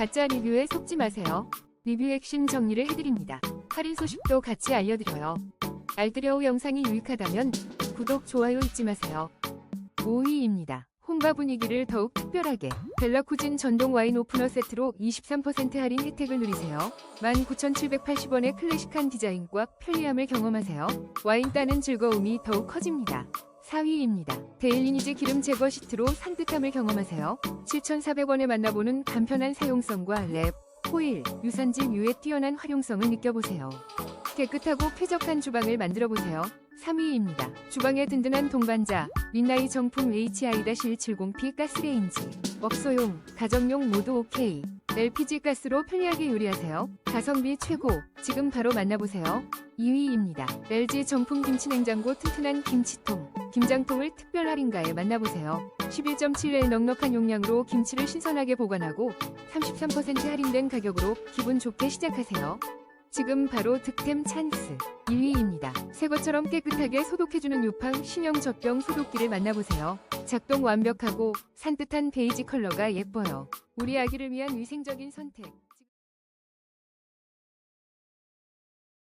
가짜 리뷰에 속지 마세요. 리뷰 핵심 정리를 해드립니다. 할인 소식도 같이 알려드려요. 알뜰여우 영상이 유익하다면 구독, 좋아요 잊지 마세요. 5위입니다. 혼밥 분위기를 더욱 특별하게 벨라쿠진 전동 와인 오프너 세트로 23% 할인 혜택을 누리세요. 19,780원의 클래식한 디자인과 편리함을 경험하세요. 와인 따는 즐거움이 더욱 커집니다. 4위입니다. 데일리니즈 기름 제거 시트로 산뜻함을 경험하세요. 7,400원에 만나보는 간편한 사용성과 랩, 호일, 유산진 유의 뛰어난 활용성을 느껴보세요. 깨끗하고 쾌적한 주방을 만들어 보세요. 3위입니다. 주방의 든든한 동반자, 민나이 정품 HI-170P 가스레인지. 먹소용, 가정용 모두 OK. LPG 가스로 편리하게 요리하세요. 가성비 최고. 지금 바로 만나보세요. 2위입니다. LG 정품 김치냉장고 튼튼한 김치통. 김장통을 특별 할인가에 만나보세요. 11.7L 넉넉한 용량으로 김치를 신선하게 보관하고 33% 할인된 가격으로 기분 좋게 시작하세요. 지금 바로 득템 찬스 1위입니다. 새 것처럼 깨끗하게 소독해주는 유팡 신형 젖병 소독기를 만나보세요. 작동 완벽하고 산뜻한 베이지 컬러가 예뻐요. 우리 아기를 위한 위생적인 선택.